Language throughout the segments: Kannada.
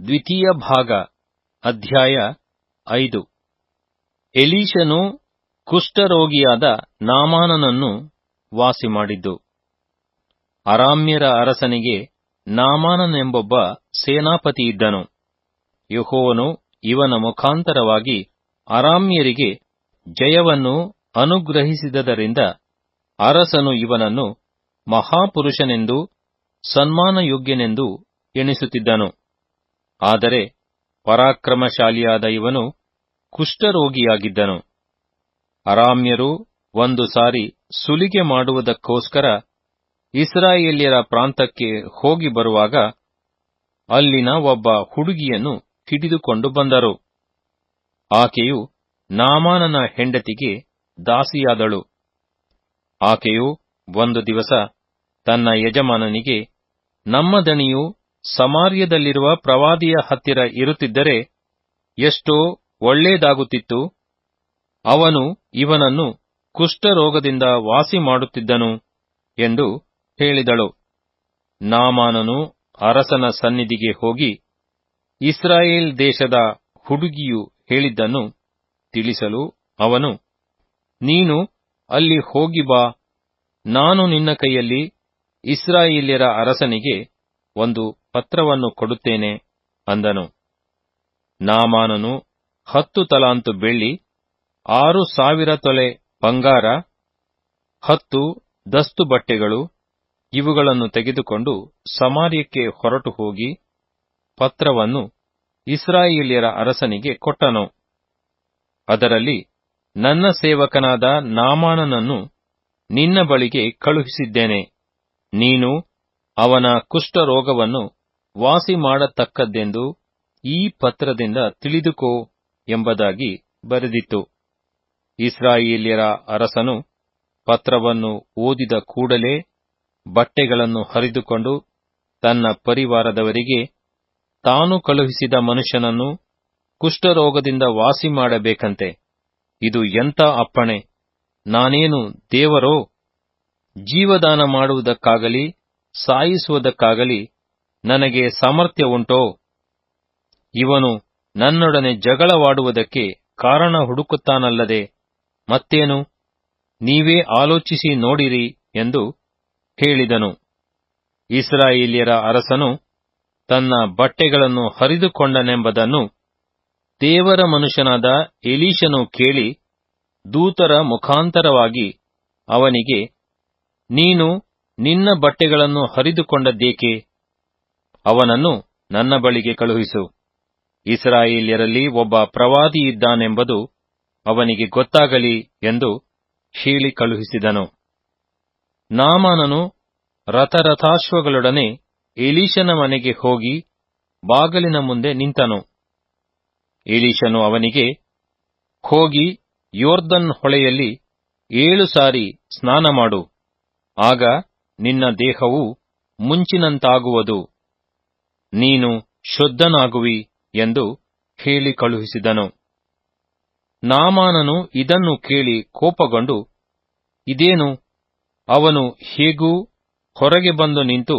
ದ್ವಿತೀಯ ಭಾಗ, ಅಧ್ಯಾಯ ಐದು. ಎಲೀಶನು ಕುಷ್ಠರೋಗಿಯಾದ ನಾಮಾನನನ್ನು ವಾಸಿ ಮಾಡಿದ್ದು ಅರಾಮ್ಯರ ಅರಸನಿಗೆ ನಾಮಾನನೆಂಬೊಬ್ಬ ಸೇನಾಪತಿಯಿದ್ದನು ಯಹೋವನು ಇವನ ಮುಖಾಂತರವಾಗಿ ಅರಾಮ್ಯರಿಗೆ ಜಯವನ್ನು ಅನುಗ್ರಹಿಸಿದದರಿಂದ ಅರಸನು ಇವನನ್ನು ಮಹಾಪುರುಷನೆಂದು ಸನ್ಮಾನಯೋಗ್ಯನೆಂದು ಎಣಿಸುತ್ತಿದ್ದನು. ಆದರೆ ಪರಾಕ್ರಮಶಾಲಿಯಾದ ಇವನು ಕುಷ್ಠರೋಗಿಯಾಗಿದ್ದನು. ಅರಾಮ್ಯರು ಒಂದು ಸಾರಿ ಸುಲಿಗೆ ಮಾಡುವುದಕ್ಕೋಸ್ಕರ ಇಸ್ರಾಯೇಲ್ಯರ ಪ್ರಾಂತಕ್ಕೆ ಹೋಗಿ ಬರುವಾಗ ಅಲ್ಲಿನ ಒಬ್ಬ ಹುಡುಗಿಯನ್ನು ಹಿಡಿದುಕೊಂಡು ಬಂದರು. ಆಕೆಯು ನಾಮಾನನ ಹೆಂಡತಿಗೆ ದಾಸಿಯಾದಳು. ಆಕೆಯು ಒಂದು ದಿವಸ ತನ್ನ ಯಜಮಾನನಿಗೆ, ನಮ್ಮ ದಣಿಯು ಸಮಾರ್ಯದಲ್ಲಿರುವ ಪ್ರವಾದಿಯ ಹತ್ತಿರ ಇರುತ್ತಿದ್ದರೆ ಎಷ್ಟೋ ಒಳ್ಳೇದಾಗುತ್ತಿತ್ತು. ಅವನು ಇವನನ್ನು ಕುಷ್ಠರೋಗದಿಂದ ವಾಸಿ ಮಾಡುತ್ತಿದ್ದನು ಎಂದು ಹೇಳಿದಳು. ನಾಮಾನನು ಅರಸನ ಸನ್ನಿಧಿಗೆ ಹೋಗಿ ಇಸ್ರಾಯೇಲ್ ದೇಶದ ಹುಡುಗಿಯು ಹೇಳಿದ್ದನ್ನು ತಿಳಿಸಲು ಅವನು, ನೀನು ಅಲ್ಲಿ ಹೋಗಿ ಬಾ, ನಾನು ನಿನ್ನ ಕೈಯಲ್ಲಿ ಇಸ್ರಾಯೇಲ್ಯರ ಅರಸನಿಗೆ ಒಂದು ಪತ್ರವನ್ನು ಕೊಡುತ್ತೇನೆ ಅಂದನು. ನಾಮಾನನು ಹತ್ತು ತಲಾಂತು ಬೆಳ್ಳಿ, ಆರು ಸಾವಿರ ತೊಲೆ ಬಂಗಾರ, ಹತ್ತು ದಸ್ತು ಬಟ್ಟೆಗಳು, ಇವುಗಳನ್ನು ತೆಗೆದುಕೊಂಡು ಸಮಾರ್ಯಕ್ಕೆ ಹೊರಟು ಹೋಗಿ ಪತ್ರವನ್ನು ಇಸ್ರಾಯೇಲಿಯರ ಅರಸನಿಗೆ ಕೊಟ್ಟನು. ಅದರಲ್ಲಿ ನನ್ನ ಸೇವಕನಾದ ನಾಮಾನನನ್ನು ನಿನ್ನ ಬಳಿಗೆ ಕಳುಹಿಸಿದ್ದೇನೆ. ನೀನು ಅವನ ಕುಷ್ಠರೋಗವನ್ನು ವಾಸಿ ಮಾಡತಕ್ಕದ್ದೆಂದು ಈ ಪತ್ರದಿಂದ ತಿಳಿದುಕೋ ಎಂಬುದಾಗಿ ಬರೆದಿತ್ತು. ಇಸ್ರಾಯೇಲ್ಯರ ಅರಸನು ಪತ್ರವನ್ನು ಓದಿದ ಕೂಡಲೇ ಬಟ್ಟೆಗಳನ್ನು ಹರಿದುಕೊಂಡು ತನ್ನ ಪರಿವಾರದವರಿಗೆ ತಾನು ಕಳುಹಿಸಿದ ಮನುಷ್ಯನನ್ನು ಕುಷ್ಠರೋಗದಿಂದ ವಾಸಿ ಮಾಡಬೇಕಂತೆ ಇದು ಎಂಥ ಅಪ್ಪಣೆ? ನಾನೇನು ದೇವರೋ? ಜೀವದಾನ ಮಾಡುವುದಕ್ಕಾಗಲಿ, ಸಾಯಿಸುವುದಕ್ಕಾಗಲಿ ನನಗೆ ಸಾಮರ್ಥ್ಯ ಉಂಟೋ? ಇವನು ನನ್ನೊಡನೆ ಜಗಳವಾಡುವುದಕ್ಕೆ ಕಾರಣ ಹುಡುಕುತ್ತಾನಲ್ಲದೆ, ಮತ್ತೇನು? ನೀವೇ ಆಲೋಚಿಸಿ ನೋಡಿರಿ ಎಂದು ಹೇಳಿದನು. ಇಸ್ರಾಯೇಲ್ಯರ ಅರಸನು ತನ್ನ ಬಟ್ಟೆಗಳನ್ನು ಹರಿದುಕೊಂಡನೆಂಬುದನ್ನು ದೇವರ ಮನುಷ್ಯನಾದ ಎಲೀಶನು ಕೇಳಿ ದೂತರ ಮುಖಾಂತರವಾಗಿ ಅವನಿಗೆ, ನೀನು ನಿನ್ನ ಬಟ್ಟೆಗಳನ್ನು ಹರಿದುಕೊಂಡದ್ದೇಕೆ? ಅವನನ್ನು ನನ್ನ ಬಳಿಗೆ ಕಳುಹಿಸು. ಇಸ್ರಾಯೇಲ್ಯರಲ್ಲಿ ಒಬ್ಬ ಪ್ರವಾದಿಯಿದ್ದಾನೆಂಬುದು ಅವನಿಗೆ ಗೊತ್ತಾಗಲಿ ಎಂದು ಶೀಳಿ ಕಳುಹಿಸಿದನು. ನಾಮಾನನು ರಥರಥಾಶ್ವಗಳೊಡನೆ ಎಲೀಶನ ಮನೆಗೆ ಹೋಗಿ ಬಾಗಲಿನ ಮುಂದೆ ನಿಂತನು. ಎಲೀಶನು ಅವನಿಗೆ, ಹೋಗಿ ಯೋರ್ದನ್ ಹೊಳೆಯಲ್ಲಿ ಏಳು ಸಾರಿ ಸ್ನಾನ ಮಾಡು ಆಗ ನಿನ್ನ ದೇಹವು ಮುಂಚಿನಂತಾಗುವುದು. ನೀನು ಶುದ್ಧನಾಗುವಿ ಎಂದು ಹೇಳಿ ಕಳುಹಿಸಿದನು. ನಾಮಾನನು ಇದನ್ನು ಕೇಳಿ ಕೋಪಗೊಂಡು, ಇದೇನು? ಅವನು ಹೇಗೂ ಹೊರಗೆ ಬಂದು ನಿಂತು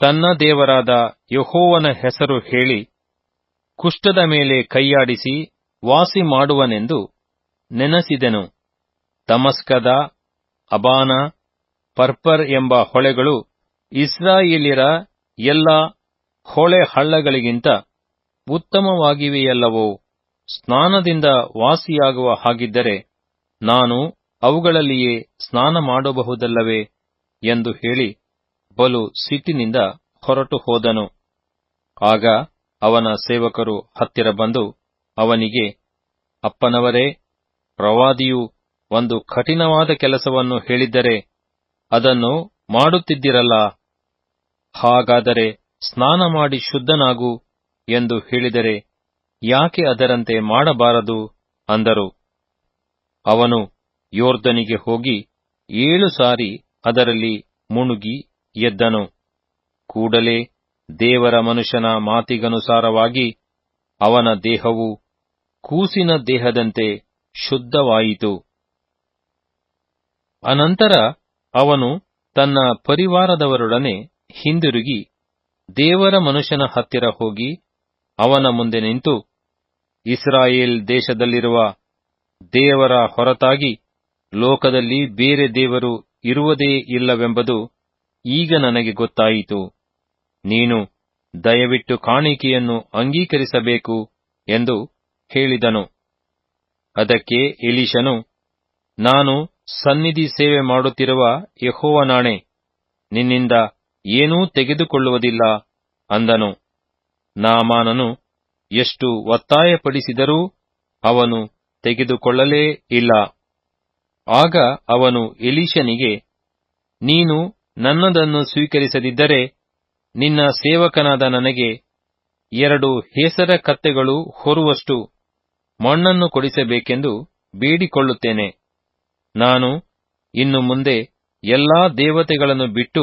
ತನ್ನ ದೇವರಾದ ಯಹೋವನ ಹೆಸರು ಹೇಳಿ ಕುಷ್ಠದ ಮೇಲೆ ಕೈಯಾಡಿಸಿ ವಾಸಿ ಮಾಡುವನೆಂದು ನೆನಸಿದೆನು. ತಮಸ್ಕದ, ಅಬಾನ, ಪರ್ಪರ್ ಎಂಬ ಹೊಳೆಗಳು ಇಸ್ರಾಯೇಲಿರ ಎಲ್ಲ ಹೊಳೆ ಹಳ್ಳಗಳಿಗಿಂತ ಉತ್ತಮವಾಗಿವೆಯಲ್ಲವೋ? ಸ್ನಾನದಿಂದ ವಾಸಿಯಾಗುವ ಹಾಗಿದ್ದರೆ ನಾನು ಅವುಗಳಲ್ಲಿಯೇ ಸ್ನಾನ ಮಾಡಬಹುದಲ್ಲವೇ ಎಂದು ಹೇಳಿ ಬಲು ಸಿಟ್ಟಿನಿಂದ ಹೊರಟು ಹೋದನು. ಆಗ ಅವನ ಸೇವಕರು ಹತ್ತಿರ ಬಂದು ಅವನಿಗೆ, ಅಪ್ಪನವರೇ, ಪ್ರವಾದಿಯು ಒಂದು ಕಠಿಣವಾದ ಕೆಲಸವನ್ನು ಹೇಳಿದ್ದರೆ ಅದನ್ನು ಮಾಡುತ್ತಿದ್ದಿರಲ್ಲ. ಹಾಗಾದರೆ ಸ್ನಾನ ಮಾಡಿ ಶುದ್ಧನಾಗು ಎಂದು ಹೇಳಿದರೆ ಯಾಕೆ ಅದರಂತೆ ಮಾಡಬಾರದು? ಅಂದರು. ಅವನು ಯೋರ್ಧನಿಗೆ ಹೋಗಿ ಏಳು ಸಾರಿ ಅದರಲ್ಲಿ ಮುಣುಗಿ ಎದ್ದನು. ಕೂಡಲೇ ದೇವರ ಮನುಷ್ಯನ ಮಾತಿಗನುಸಾರವಾಗಿ ಅವನ ದೇಹವು ಕೂಸಿನ ದೇಹದಂತೆ ಶುದ್ಧವಾಯಿತು. ಅನಂತರ ಅವನು ತನ್ನ ಪರಿವಾರದವರೊಡನೆ ಹಿಂದಿರುಗಿ ದೇವರ ಮನುಷ್ಯನ ಹತ್ತಿರ ಹೋಗಿ ಅವನ ಮುಂದೆ ನಿಂತು ಇಸ್ರಾಯೇಲ್ ದೇಶದಲ್ಲಿರುವ ದೇವರ ಹೊರತಾಗಿ ಲೋಕದಲ್ಲಿ ಬೇರೆ ದೇವರು ಇರುವುದೇ ಇಲ್ಲವೆಂಬುದು ಈಗ ನನಗೆ ಗೊತ್ತಾಯಿತು. ನೀನು ದಯವಿಟ್ಟು ಕಾಣಿಕೆಯನ್ನು ಅಂಗೀಕರಿಸಬೇಕು ಎಂದು ಹೇಳಿದನು. ಅದಕ್ಕೆ ಎಲೀಶನು ನಾನು ಸನ್ನಿಧಿ ಸೇವೆ ಮಾಡುತ್ತಿರುವ ಯಹೋವನಾಣೆ, ನಿನ್ನಿಂದ ಏನೂ ತೆಗೆದುಕೊಳ್ಳುವುದಿಲ್ಲ ಅಂದನು. ನಾಮಾನನು ಎಷ್ಟು ಒತ್ತಾಯಪಡಿಸಿದರೂ ಅವನು ತೆಗೆದುಕೊಳ್ಳಲೇ ಇಲ್ಲ. ಆಗ ಅವನು ಎಲೀಶನಿಗೆ ನೀನು ನನ್ನದನ್ನು ಸ್ವೀಕರಿಸದಿದ್ದರೆ ನಿನ್ನ ಸೇವಕನಾದ ನನಗೆ ಎರಡು ಹೆಸರ ಕತ್ತೆಗಳು ಹೊರುವಷ್ಟು ಮಣ್ಣನ್ನು ಕೊಡಿಸಬೇಕೆಂದು ಬೇಡಿಕೊಳ್ಳುತ್ತೇನೆ. ನಾನು ಇನ್ನು ಮುಂದೆ ಎಲ್ಲಾ ದೇವತೆಗಳನ್ನು ಬಿಟ್ಟು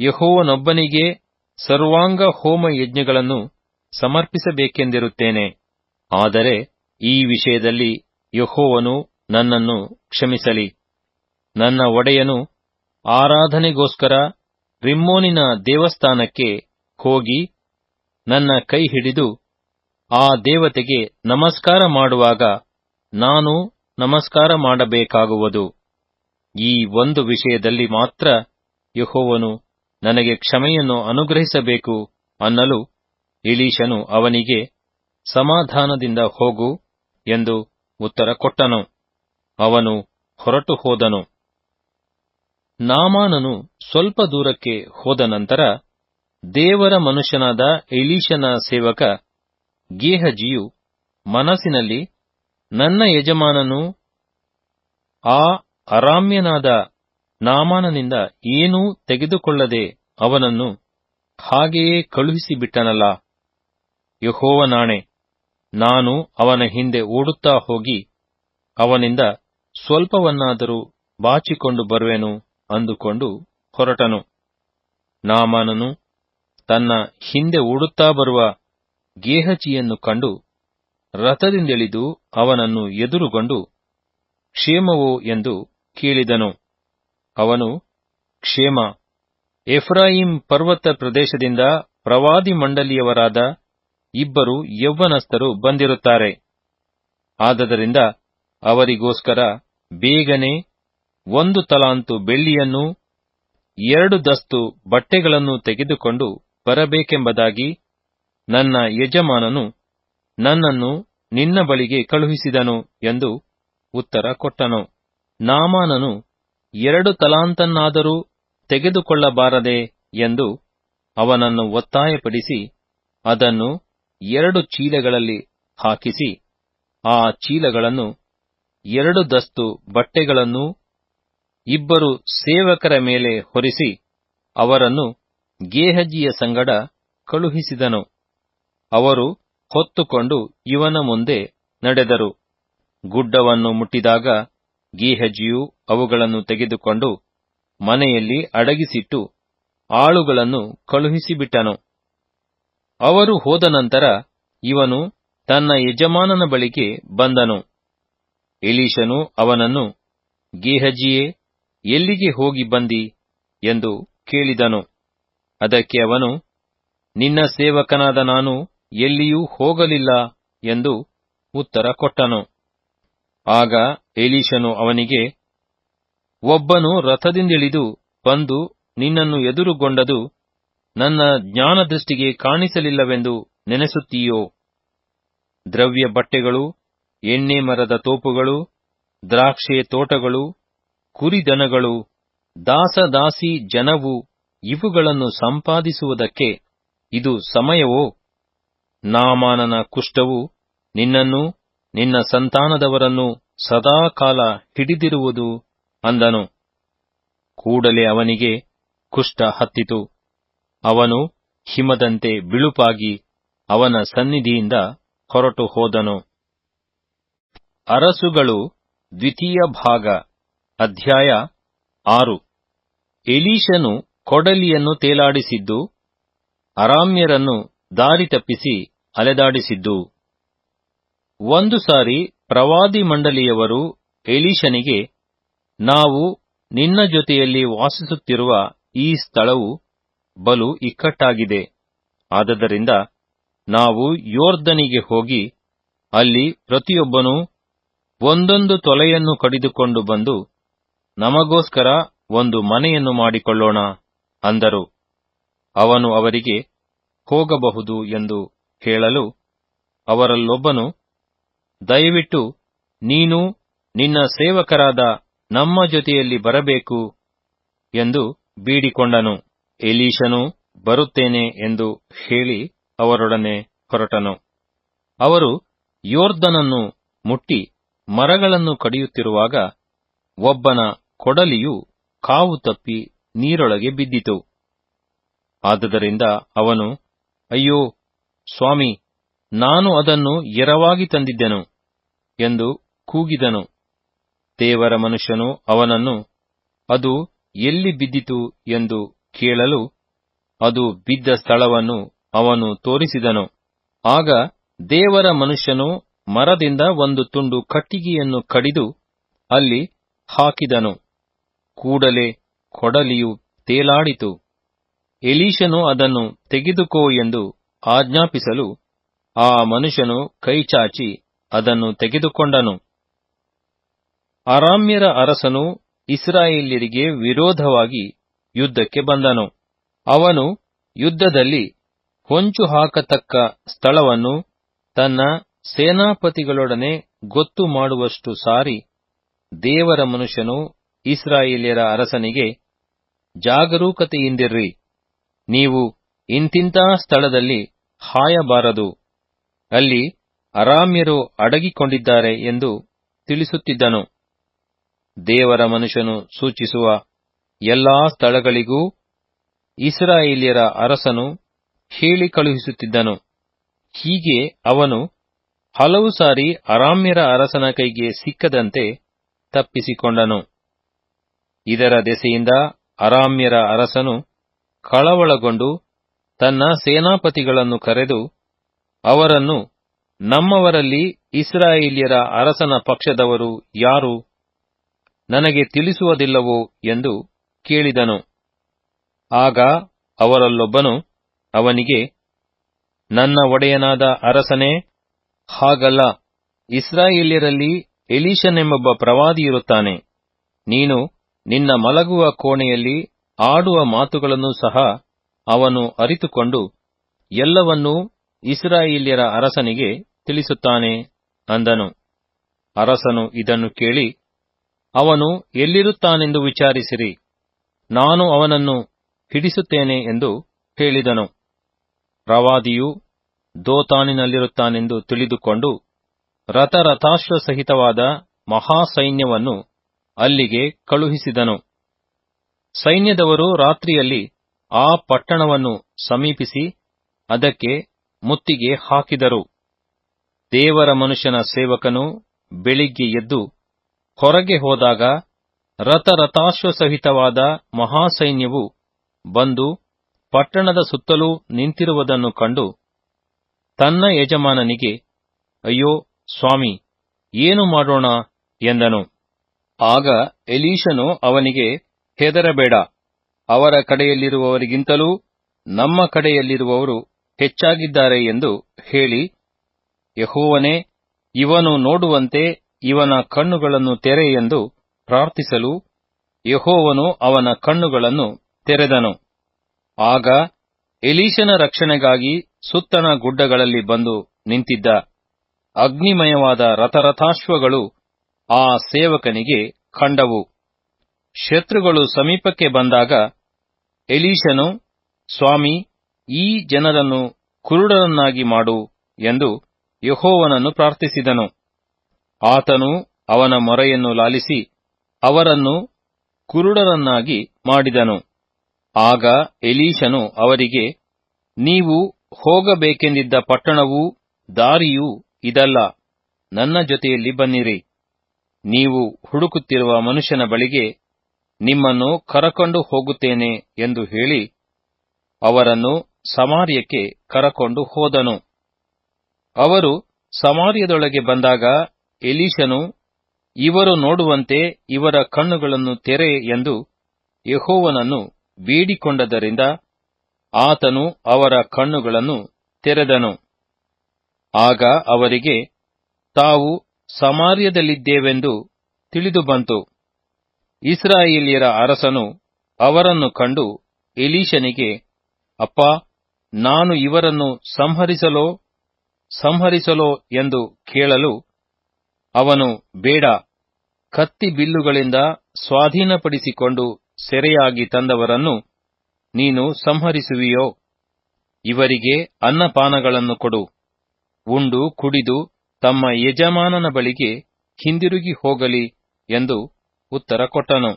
ಯಹೋವನೊಬ್ಬನಿಗೆ ಸರ್ವಾಂಗ ಹೋಮ ಯಜ್ಞಗಳನ್ನು ಸಮರ್ಪಿಸಬೇಕೆಂದಿರುತ್ತೇನೆ. ಆದರೆ ಈ ವಿಷಯದಲ್ಲಿ ಯಹೋವನು ನನ್ನನ್ನು ಕ್ಷಮಿಸಲಿ. ನನ್ನ ಒಡೆಯನು ಆರಾಧನೆಗೋಸ್ಕರ ರಿಮ್ಮೋನಿನ ದೇವಸ್ಥಾನಕ್ಕೆ ಹೋಗಿ ನನ್ನ ಕೈ ಹಿಡಿದು ಆ ದೇವತೆಗೆ ನಮಸ್ಕಾರ ಮಾಡುವಾಗ ನಾನು ನಮಸ್ಕಾರ ಮಾಡಬೇಕಾಗುವುದು. ಈ ಒಂದು ವಿಷಯದಲ್ಲಿ ಮಾತ್ರ ಯಹೋವನು ನನಗೆ ಕ್ಷಮೆಯನ್ನು ಅನುಗ್ರಹಿಸಬೇಕು ಅನ್ನಲು ಇಲೀಶನು ಅವನಿಗೆ, ಸಮಾಧಾನದಿಂದ ಹೋಗು ಎಂದು ಉತ್ತರ ಕೊಟ್ಟನು. ಅವನು ಹೊರಟು ಹೋದನು. ನಾಮಾನನು ಸ್ವಲ್ಪ ದೂರಕ್ಕೆ ಹೋದ ನಂತರ ದೇವರ ಮನುಷ್ಯನಾದ ಎಲೀಶನ ಸೇವಕ ಗೇಹಜಿಯು ಮನಸ್ಸಿನಲ್ಲಿ, ನನ್ನ ಯಜಮಾನನು ಆ ಅರಾಮ್ಯನಾದ ನಾಮಾನನಿಂದ ಏನೂ ತೆಗೆದುಕೊಳ್ಳದೆ ಅವನನ್ನು ಹಾಗೆಯೇ ಕಳುಹಿಸಿಬಿಟ್ಟನಲ್ಲ. ಯಹೋವನಾಣೆ, ನಾನು ಅವನ ಹಿಂದೆ ಓಡುತ್ತಾ ಹೋಗಿ ಅವನಿಂದ ಸ್ವಲ್ಪವನ್ನಾದರೂ ಬಾಚಿಕೊಂಡು ಬರುವೆನು ಅಂದುಕೊಂಡು ಹೊರಟನು. ನಾಮಾನನು ತನ್ನ ಹಿಂದೆ ಓಡುತ್ತಾ ಬರುವ ಗೇಹಚಿಯನ್ನು ಕಂಡು ರಥದಿಂದಿಳಿದು ಅವನನ್ನು ಎದುರುಗೊಂಡು, ಕ್ಷೇಮವೋ ಎಂದು ಕೇಳಿದನು. ಅವನು ಕ್ಷೇಮ. ಎಫ್ರಾಯಿಂ ಪರ್ವತ ಪ್ರದೇಶದಿಂದ ಪ್ರವಾದಿ ಮಂಡಲಿಯವರಾದ ಇಬ್ಬರು ಯೌವನಸ್ಥರು ಬಂದಿರುತ್ತಾರೆ. ಆದದರಿಂದ ಅವರಿಗೋಸ್ಕರ ಬೇಗನೆ ಒಂದು ತಲಾಂತು ಬೆಳ್ಳಿಯನ್ನು, ಎರಡು ದಸ್ತು ಬಟ್ಟೆಗಳನ್ನು ತೆಗೆದುಕೊಂಡು ಬರಬೇಕೆಂಬುದಾಗಿ ನನ್ನ ಯಜಮಾನನು ನನ್ನನ್ನು ನಿನ್ನ ಬಳಿಗೆ ಕಳುಹಿಸಿದನು ಎಂದು ಉತ್ತರ ಕೊಟ್ಟನು. ನಾಮಾನನು ಎರಡು ತಲಾಂತನ್ನಾದರೂ ತೆಗೆದುಕೊಳ್ಳಬಾರದೆ ಎಂದು ಅವನನ್ನು ಒತ್ತಾಯಪಡಿಸಿ ಅದನ್ನು ಎರಡು ಚೀಲಗಳಲ್ಲಿ ಹಾಕಿಸಿ, ಆ ಚೀಲಗಳನ್ನು ಎರಡು ದಸ್ತು ಬಟ್ಟೆಗಳನ್ನೂ ಇಬ್ಬರು ಸೇವಕರ ಮೇಲೆ ಹೊರಿಸಿ ಅವರನ್ನು ಗೇಹಜಿಯ ಸಂಗಡ ಕಳುಹಿಸಿದನು. ಅವರು ಹೊತ್ತುಕೊಂಡು ಇವನ ಮುಂದೆ ನಡೆದರು. ಗುಡ್ಡವನ್ನು ಮುಟ್ಟಿದಾಗ ಗೇಹಜಿಯು ಅವುಗಳನ್ನು ತೆಗೆದುಕೊಂಡು ಮನೆಯಲ್ಲಿ ಅಡಗಿಸಿಟ್ಟು ಆಳುಗಳನ್ನು ಕಳುಹಿಸಿಬಿಟ್ಟನು. ಅವರು ಹೋದ ನಂತರ ಇವನು ತನ್ನ ಯಜಮಾನನ ಬಳಿಗೆ ಬಂದನು. ಎಲೀಶನು ಅವನನ್ನು, ಗೀಹಜಿಯೇ, ಎಲ್ಲಿಗೆ ಹೋಗಿ ಬಂದಿ ಎಂದು ಕೇಳಿದನು. ಅದಕ್ಕೆ ಅವನು, ನಿನ್ನ ಸೇವಕನಾದ ನಾನು ಎಲ್ಲಿಯೂ ಹೋಗಲಿಲ್ಲ ಎಂದು ಉತ್ತರ ಕೊಟ್ಟನು. ಆಗ ಎಲೀಶನು ಅವನಿಗೆ, ಒಬ್ಬನು ರಥದಿಂದಿಳಿದು ಬಂದು ನಿನ್ನನ್ನು ಎದುರುಗೊಂಡದು ನನ್ನ ಜ್ಞಾನದೃಷ್ಟಿಗೆ ಕಾಣಿಸಲಿಲ್ಲವೆಂದು ನೆನೆಸುತ್ತೀಯೋ? ದ್ರವ್ಯ ಬಟ್ಟೆಗಳು, ಎಣ್ಣೆ ಮರದ ತೋಪುಗಳು, ದ್ರಾಕ್ಷೆ ತೋಟಗಳು, ಕುರಿದನಗಳು, ದಾಸದಾಸಿ ಜನವು ಇವುಗಳನ್ನು ಸಂಪಾದಿಸುವುದಕ್ಕೆ ಇದು ಸಮಯವೋ? ನಾಮಾನನ ಕುಷ್ಠವು ನಿನ್ನನ್ನು, ನಿನ್ನ ಸಂತಾನದವರನ್ನು ಸದಾಕಾಲ ಹಿಡಿದಿರುವುದು ಅಂದನು. ಕೂಡಲೇ ಅವನಿಗೆ ಕುಷ್ಠ ಹತ್ತಿತು. ಅವನು ಹಿಮದಂತೆ ಬಿಳುಪಾಗಿ ಅವನ ಸನ್ನಿಧಿಯಿಂದ ಹೊರಟು ಹೋದನು. ಅರಸುಗಳು ದ್ವಿತೀಯ ಭಾಗ, ಅಧ್ಯಾಯ ಆರು. ಎಲೀಶನು ಕೊಡಲಿಯನ್ನು ತೇಲಾಡಿಸಿದ್ದು, ಅರಾಮ್ಯರನ್ನು ದಾರಿ ತಪ್ಪಿಸಿ ಅಲೆದಾಡಿಸಿದ್ದು. ಒಂದು ಸಾರಿ ಪ್ರವಾದಿ ಮಂಡಳಿಯವರು ಎಲೀಶನಿಗೆ ನಾವು ನಿನ್ನ ಜೊತೆಯಲ್ಲಿ ವಾಸಿಸುತ್ತಿರುವ ಈ ಸ್ಥಳವು ಬಲು ಇಕ್ಕಟ್ಟಾಗಿದೆ. ಆದದರಿಂದ ನಾವು ಯೋರ್ಧನಿಗೆ ಹೋಗಿ ಅಲ್ಲಿ ಪ್ರತಿಯೊಬ್ಬನೂ ಒಂದೊಂದು ತೊಲೆಯನ್ನು ಕಡಿದುಕೊಂಡು ಬಂದು ನಮಗೋಸ್ಕರ ಒಂದು ಮನೆಯನ್ನು ಮಾಡಿಕೊಳ್ಳೋಣ ಅಂದರು. ಅವನು ಅವರಿಗೆ ಹೋಗಬಹುದು ಎಂದು ಹೇಳಲು ಅವರಲ್ಲೊಬ್ಬನು ದಯವಿಟ್ಟು ನೀನು ನಿನ್ನ ಸೇವಕರಾದ ನಮ್ಮ ಜೊತೆಯಲ್ಲಿ ಬರಬೇಕು ಎಂದು ಬೀಡಿಕೊಂಡನು. ಎಲೀಶನು ಬರುತ್ತೇನೆ ಎಂದು ಹೇಳಿ ಅವರೊಡನೆ ಹೊರಟನು. ಅವರು ಯೋರ್ಧನನ್ನು ಮುಟ್ಟಿ ಮರಗಳನ್ನು ಕಡಿಯುತ್ತಿರುವಾಗ ಒಬ್ಬನ ಕೊಡಲಿಯು ಕಾವು ತಪ್ಪಿ ನೀರೊಳಗೆ ಬಿದ್ದಿತು. ಆದುದರಿಂದ ಅವನು, ಅಯ್ಯೋ ಸ್ವಾಮಿ, ನಾನು ಅದನ್ನು ಎರವಾಗಿ ತಂದಿದ್ದೆನು. ಎಂದು ಕೂಗಿದನು. ದೇವರ ಮನುಷ್ಯನು ಅವನನ್ನು, ಅದು ಎಲ್ಲಿ ಬಿದ್ದಿತು ಎಂದು ಕೇಳಲು ಅದು ಬಿದ್ದ ಸ್ಥಳವನ್ನು ಅವನು ತೋರಿಸಿದನು. ಆಗ ದೇವರ ಮನುಷ್ಯನು ಮರದಿಂದ ಒಂದು ತುಂಡು ಕಟ್ಟಿಗೆಯನ್ನು ಕಡಿದು ಅಲ್ಲಿ ಹಾಕಿದನು. ಕೂಡಲೇ ಕೊಡಲಿಯು ತೇಲಾಡಿತು. ಎಲೀಶನು ಅದನ್ನು ತೆಗೆದುಕೋ ಎಂದು ಆಜ್ಞಾಪಿಸಲು ಆ ಮನುಷ್ಯನು ಕೈಚಾಚಿ ಅದನ್ನು ತೆಗೆದುಕೊಂಡನು. ಅರಾಮ್ಯರ ಅರಸನು ಇಸ್ರಾಯೇಲ್ಯರಿಗೆ ವಿರೋಧವಾಗಿ ಯುದ್ಧಕ್ಕೆ ಬಂದನು. ಅವನು ಯುದ್ಧದಲ್ಲಿ ಹೊಂಚು ಹಾಕತಕ್ಕ ಸ್ಥಳವನ್ನು ತನ್ನ ಸೇನಾಪತಿಗಳೊಡನೆ ಗೊತ್ತು ಮಾಡುವಷ್ಟು ಸಾರಿ ದೇವರ ಮನುಷ್ಯನು ಇಸ್ರಾಯೇಲ್ಯರ ಅರಸನಿಗೆ, ಜಾಗರೂಕತೆಯಿಂದಿರ್ರಿ. ನೀವು ಇಂತಿಂಥ ಸ್ಥಳದಲ್ಲಿ ಹಾಯಬಾರದು. ಅಲ್ಲಿ ಅರಾಮ್ಯರು ಅಡಗಿಕೊಂಡಿದ್ದಾರೆ ಎಂದು ತಿಳಿಸುತ್ತಿದ್ದನು. ದೇವರ ಮನುಷ್ಯನು ಸೂಚಿಸುವ ಎಲ್ಲಾ ಸ್ಥಳಗಳಿಗೂ ಇಸ್ರಾಯೇಲಿಯರ ಅರಸನು ಹೇಳಿ ಕಳುಹಿಸುತ್ತಿದ್ದನು. ಹೀಗೆ ಅವನು ಹಲವು ಸಾರಿ ಅರಾಮ್ಯರ ಅರಸನ ಕೈಗೆ ಸಿಕ್ಕದಂತೆ ತಪ್ಪಿಸಿಕೊಂಡನು. ಇದರ ದೆಸೆಯಿಂದ ಅರಾಮ್ಯರ ಅರಸನು ಕಳವಳಗೊಂಡು ತನ್ನ ಸೇನಾಪತಿಗಳನ್ನು ಕರೆದು ಅವರನ್ನು ನಮ್ಮವರಲ್ಲಿ ಇಸ್ರಾಯೇಲ್ಯರ ಅರಸನ ಪಕ್ಷದವರು ಯಾರು? ನನಗೆ ತಿಳಿಸುವುದಿಲ್ಲವೋ ಎಂದು ಕೇಳಿದನು. ಆಗ ಅವರಲ್ಲೊಬ್ಬನು ಅವನಿಗೆ, ನನ್ನ ಒಡೆಯನಾದ ಅರಸನೇ, ಹಾಗಲ್ಲ, ಇಸ್ರಾಯೇಲ್ಯರಲ್ಲಿ ಎಲೀಶನೆಂಬೊಬ್ಬ ಪ್ರವಾದಿಯಿರುತ್ತಾನೆ ನೀನು ನಿನ್ನ ಮಲಗುವ ಕೋಣೆಯಲ್ಲಿ ಆಡುವ ಮಾತುಗಳನ್ನು ಸಹ ಅವನು ಅರಿತುಕೊಂಡು ಎಲ್ಲವನ್ನೂ ಇಸ್ರಾಯೇಲ್ಯರ ಅರಸನಿಗೆ ತಿಳಿಸುತ್ತಾನೆ ಅಂದನು. ಅರಸನು ಇದನ್ನು ಕೇಳಿ, ಅವನು ಎಲ್ಲಿರುತ್ತಾನೆಂದು ವಿಚಾರಿಸಿರಿ. ನಾನು ಅವನನ್ನು ಹಿಡಿಸುತ್ತೇನೆ ಎಂದು ಹೇಳಿದನು. ಪ್ರವಾದಿಯು ದೋತಾನಿನಲ್ಲಿರುತ್ತಾನೆಂದು ತಿಳಿದುಕೊಂಡು ರಥರಥಾಶ್ವ ಸಹಿತವಾದ ಮಹಾಸೈನ್ಯವನ್ನು ಅಲ್ಲಿಗೆ ಕಳುಹಿಸಿದನು. ಸೈನ್ಯದವರು ರಾತ್ರಿಯಲ್ಲಿ ಆ ಪಟ್ಟಣವನ್ನು ಸಮೀಪಿಸಿ ಅದಕ್ಕೆ ಮುತ್ತಿಗೆ ಹಾಕಿದರು. ದೇವರ ಮನುಷ್ಯನ ಸೇವಕನು ಬೆಳಿಗ್ಗೆ ಎದ್ದು ಹೊರಗೆ ಹೋದಾಗ ರಥರಥಾಶ್ವಸಹಿತವಾದ ಮಹಾಸೈನ್ಯವು ಬಂದು ಪಟ್ಟಣದ ಸುತ್ತಲೂ ನಿಂತಿರುವುದನ್ನು ಕಂಡು ತನ್ನ ಯಜಮಾನನಿಗೆ, ಅಯ್ಯೋ, ಸ್ವಾಮಿ, ಏನು ಮಾಡೋಣ? ಎಂದನು. ಆಗ ಎಲೀಶನು ಅವನಿಗೆ, ಹೆದರಬೇಡ, ಅವರ ಕಡೆಯಲ್ಲಿರುವವರಿಗಿಂತಲೂ ನಮ್ಮ ಕಡೆಯಲ್ಲಿರುವವರು ಹೆಚ್ಚಾಗಿದ್ದಾರೆ ಎಂದು ಹೇಳಿ ಯಹೋವನೇ, ಇವನು ನೋಡುವಂತೆ ಇವನ ಕಣ್ಣುಗಳನ್ನು ತೆರೆ ಎಂದು ಪ್ರಾರ್ಥಿಸಲು ಯಹೋವನು ಅವನ ಕಣ್ಣುಗಳನ್ನು ತೆರೆದನು. ಆಗ ಎಲೀಶನ ರಕ್ಷಣೆಗಾಗಿ ಸುತ್ತಣ ಗುಡ್ಡಗಳಲ್ಲಿ ಬಂದು ನಿಂತಿದ್ದ ಅಗ್ನಿಮಯವಾದ ರಥರಥಾಶ್ವಗಳು ಆ ಸೇವಕನಿಗೆ ಕಂಡವು. ಶತ್ರುಗಳು ಸಮೀಪಕ್ಕೆ ಬಂದಾಗ ಎಲೀಶನು ಸ್ವಾಮಿ, ಈ ಜನರನ್ನು ಕುರುಡರನ್ನಾಗಿ ಮಾಡು ಎಂದು ಯಹೋವನನ್ನು ಪ್ರಾರ್ಥಿಸಿದನು. ಆತನು ಅವನ ಮೊರೆಯನ್ನು ಲಾಲಿಸಿ ಅವರನ್ನು ಕುರುಡರನ್ನಾಗಿ ಮಾಡಿದನು. ಆಗ ಎಲೀಶನು ಅವರಿಗೆ, ನೀವು ಹೋಗಬೇಕೆಂದಿದ್ದ ಪಟ್ಟಣವೂ ದಾರಿಯೂ ಇದಲ್ಲ, ನನ್ನ ಜೊತೆಯಲ್ಲಿ ಬನ್ನಿರಿ. ನೀವು ಹುಡುಕುತ್ತಿರುವ ಮನುಷ್ಯನ ಬಳಿಗೆ ನಿಮ್ಮನ್ನು ಕರಕೊಂಡು ಹೋಗುತ್ತೇನೆ ಎಂದು ಹೇಳಿ ಅವರನ್ನು ಸಮಾರ್ಯಕ್ಕೆ ಕರಕೊಂಡು ಹೋದನು. ಅವರು ಸಮಾರ್ಯದೊಳಗೆ ಬಂದಾಗ ಎಲೀಶನು ಇವರು ನೋಡುವಂತೆ ಇವರ ಕಣ್ಣುಗಳನ್ನು ತೆರೆ ಎಂದು ಯಹೋವನನ್ನು ಬೇಡಿಕೊಂಡದರಿಂದ ಆತನು ಅವರ ಕಣ್ಣುಗಳನ್ನು ತೆರೆದನು. ಆಗ ಅವರಿಗೆ, ತಾವು ಸಮಾರ್ಯದಲ್ಲಿದ್ದೇವೆಂದು ತಿಳಿದುಬಂತು ಬಂತು. ಇಸ್ರಾಯೇಲ್ಯರ ಅರಸನು ಅವರನ್ನು ಕಂಡು ಎಲೀಶನಿಗೆ ಅಪ್ಪ, ನಾನು ಇವರನ್ನು ಸಂಹರಿಸಲೋ ಸಂಹರಿಸಲೋ ಎಂದು ಕೇಳಲು ಅವನು ಬೇಡ. ಕತ್ತಿ ಬಿಲ್ಲುಗಳಿಂದ ಸ್ವಾಧೀನಪಡಿಸಿಕೊಂಡು ಸೆರೆಯಾಗಿ ತಂದವರನ್ನು ನೀನು ಸಂಹರಿಸುವಿಯೋ? ಇವರಿಗೆ ಅನ್ನಪಾನಗಳನ್ನು ಕೊಡು. ಉಂಡು ಕುಡಿದು ತಮ್ಮ ಯಜಮಾನನ ಬಳಿಗೆ ಹಿಂದಿರುಗಿ ಹೋಗಲಿ ಎಂದು ಉತ್ತರ ಕೊಟ್ಟನು.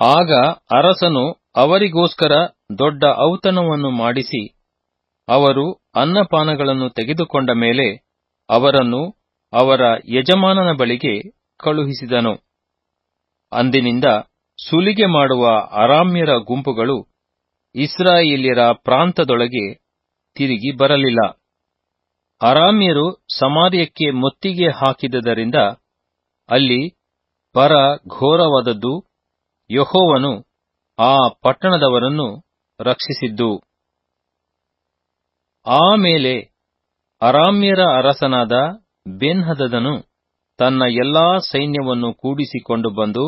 ಆಗ ಅರಸನು ಅವರಿಗೋಸ್ಕರ ದೊಡ್ಡ ಔತಣವನ್ನು ಮಾಡಿಸಿ ಅವರು ಅನ್ನಪಾನಗಳನ್ನು ತೆಗೆದುಕೊಂಡ ಮೇಲೆ ಅವರನ್ನು ಅವರ ಯಜಮಾನನ ಬಳಿಗೆ ಕಳುಹಿಸಿದನು. ಅಂದಿನಿಂದ ಸುಲಿಗೆ ಮಾಡುವ ಅರಾಮ್ಯರ ಗುಂಪುಗಳು ಇಸ್ರಾಯೇಲ್ಯರ ಪ್ರಾಂತದೊಳಗೆ ತಿರುಗಿ ಬರಲಿಲ್ಲ. ಅರಾಮ್ಯರು ಸಮಾರ್ಯಕ್ಕೆ ಮುತ್ತಿಗೆ ಹಾಕಿದ್ದರಿಂದ ಅಲ್ಲಿ ಪರ ಘೋರವಾದದ್ದು ಯಹೋವನು ಆ ಪಟ್ಟಣದವರನ್ನು ರಕ್ಷಿಸಿದ್ದು. ಆಮೇಲೆ ಅರಾಮ್ಯರ ಅರಸನಾದ ಬೆನ್ಹದದನು ತನ್ನ ಎಲ್ಲಾ ಸೈನ್ಯವನ್ನು ಕೂಡಿಸಿಕೊಂಡು ಬಂದು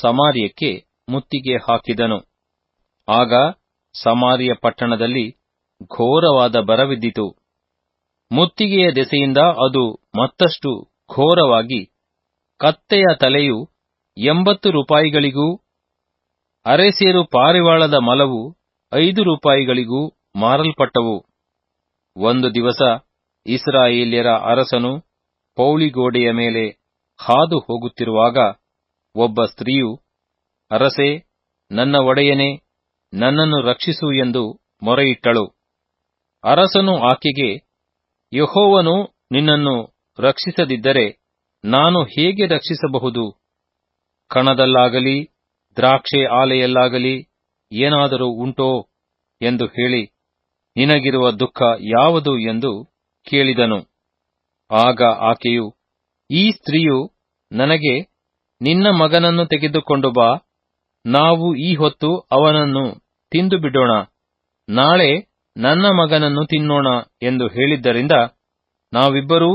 ಸಮಾರ್ಯಕ್ಕೆ ಮುತ್ತಿಗೆ ಹಾಕಿದನು. ಆಗ ಸಮಾರ್ಯ ಪಟ್ಟಣದಲ್ಲಿ ಘೋರವಾದ ಬರವಿದ್ದಿತು. ಮುತ್ತಿಗೆಯ ದೆಸೆಯಿಂದ ಅದು ಮತ್ತಷ್ಟು ಘೋರವಾಗಿ ಕತ್ತೆಯ ತಲೆಯು ಎಂಬತ್ತು ರೂಪಾಯಿಗಳಿಗೂ ಅರೆಸೇರು ಪಾರಿವಾಳದ ಮಲವು ಐದು ರೂಪಾಯಿಗಳಿಗೂ ಮಾರಲ್ಪಟ್ಟವು. ಒಂದು ದಿವಸ ಇಸ್ರಾಯೇಲ್ಯರ ಅರಸನು ಪೌಳಿಗೋಡೆಯ ಮೇಲೆ ಹಾದು ಹೋಗುತ್ತಿರುವಾಗ ಒಬ್ಬ ಸ್ತ್ರೀಯು, ಅರಸೇ, ನನ್ನ ಒಡೆಯನೇ, ನನ್ನನ್ನು ರಕ್ಷಿಸು ಎಂದು ಮೊರೆಯಿಟ್ಟಳು. ಅರಸನು ಆಕೆಗೆ, ಯಹೋವನು ನಿನ್ನನ್ನು ರಕ್ಷಿಸದಿದ್ದರೆ ನಾನು ಹೇಗೆ ರಕ್ಷಿಸಬಹುದು? ಕಣದಲ್ಲಾಗಲಿ, ದ್ರಾಕ್ಷೆ ಆಲೆಯಲ್ಲಾಗಲಿ ಏನಾದರೂ ಉಂಟೋ? ಎಂದು ಹೇಳಿ ನಿನಗಿರುವ ದುಃಖ ಯಾವುದು ಎಂದು ಕೇಳಿದನು. ಆಗ ಆಕೆಯು, ಈ ಸ್ತ್ರೀಯು ನನಗೆ, ನಿನ್ನ ಮಗನನ್ನು ತೆಗೆದುಕೊಂಡು ಬಾ, ನಾವು ಈ ಹೊತ್ತು ಅವನನ್ನು ತಿಂದು ಬಿಡೋಣ ನಾಳೆ ನನ್ನ ಮಗನನ್ನು ತಿನ್ನೋಣ ಎಂದು ಹೇಳಿದ್ದರಿಂದ ನಾವಿಬ್ಬರೂ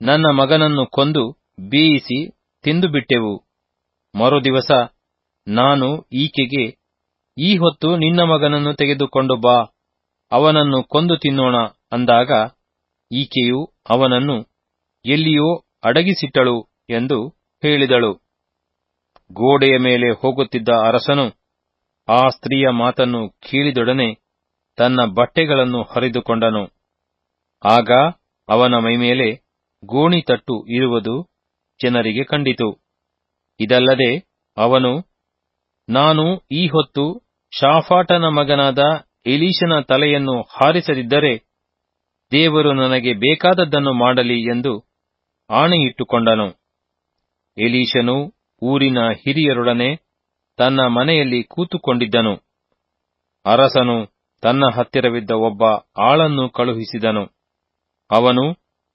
ನನ್ನ ಮಗನನ್ನು ಕೊಂದು ಬೇಯಿಸಿ ತಿಂದು ಬಿಟ್ಟೆವು ಮರುದಿವಸ ನಾನು ಈಕೆಗೆ, ಈ ಹೊತ್ತು ನಿನ್ನ ಮಗನನ್ನು ತೆಗೆದುಕೊಂಡು ಬಾ ಅವನನ್ನು ಕೊಂದು ತಿನ್ನೋಣ ಅಂದಾಗ ಈಕೆಯು ಅವನನ್ನು ಎಲ್ಲಿಯೋ ಅಡಗಿಸಿಟ್ಟಳು ಎಂದು ಹೇಳಿದಳು. ಗೋಡೆಯ ಮೇಲೆ ಹೋಗುತ್ತಿದ್ದ ಅರಸನು ಆ ಸ್ತ್ರೀಯ ಮಾತನ್ನು ಕೇಳಿದೊಡನೆ ತನ್ನ ಬಟ್ಟೆಗಳನ್ನು ಹರಿದುಕೊಂಡನು. ಆಗ ಅವನ ಮೈಮೇಲೆ ಗೋಣಿತಟ್ಟು ಇರುವುದು ಜನರಿಗೆ ಕಂಡಿತು. ಇದಲ್ಲದೆ ಅವನು, ನಾನು ಈ ಹೊತ್ತು ಶಾಫಾಟನ ಮಗನಾದ ಎಲೀಶನ ತಲೆಯನ್ನು ಹಾರಿಸದಿದ್ದರೆ ದೇವರು ನನಗೆ ಬೇಕಾದದ್ದನ್ನು ಮಾಡಲಿ ಎಂದು ಆಣೆಯಿಟ್ಟುಕೊಂಡನು. ಎಲೀಶನು ಊರಿನ ಹಿರಿಯರೊಡನೆ ತನ್ನ ಮನೆಯಲ್ಲಿ ಕೂತುಕೊಂಡಿದ್ದನು. ಅರಸನು ತನ್ನ ಹತ್ತಿರವಿದ್ದ ಒಬ್ಬ ಆಳನ್ನು ಕಳುಹಿಸಿದನು. ಅವನು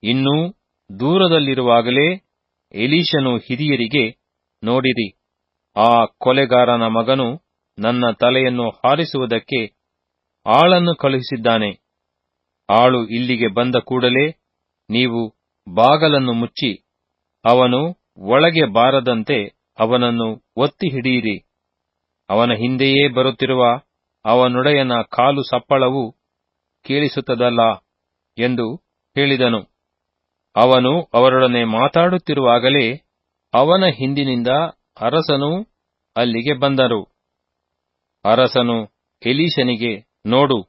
ಇನ್ನೂ ದೂರದಲ್ಲಿರುವಾಗಲೇ ಎಲೀಶನು ಹಿರಿಯರಿಗೆ, ನೋಡಿರಿ, ಆ ಕೊಲೆಗಾರನ ಮಗನು ನನ್ನ ತಲೆಯನ್ನು ಹಾರಿಸುವುದಕ್ಕೆ ಆಳನ್ನು ಕಳುಹಿಸಿದ್ದಾನೆ. ಆಳು ಇಲ್ಲಿಗೆ ಬಂದ ಕೂಡಲೇ ನೀವು ಬಾಗಲನ್ನು ಮುಚ್ಚಿ, ಅವನು ಒಳಗೆ ಬಾರದಂತೆ ಅವನನ್ನು ಒತ್ತಿ ಹಿಡಿಯಿರಿ. ಅವನ ಹಿಂದೆಯೇ ಬರುತ್ತಿರುವ ಅವನೊಡೆಯನ ಕಾಲು ಸಪ್ಪಳವು ಕೇಳಿಸುತ್ತದಲ್ಲ ಎಂದು ಹೇಳಿದನು. ಅವನು ಅವರೊಡನೆ ಮಾತಾಡುತ್ತಿರುವಾಗಲೇ ಅವನ ಹಿಂದಿನಿಂದ ಅರಸನೂ ಅಲ್ಲಿಗೆ ಬಂದರು. ಅರಸನು ಎಲೀಶನಿಗೆ ನೋಡು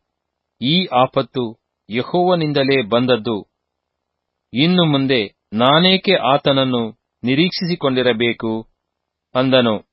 ಈ ಆಪತ್ತು ಯಹೋವನಿಂದಲೇ ಬಂದದ್ದು. ಇನ್ನು ಮುಂದೆ ನಾನೇಕೆ ಆತನನ್ನು ನಿರೀಕ್ಷಿಸಿಕೊಂಡಿರಬೇಕು? ಅಂದನು.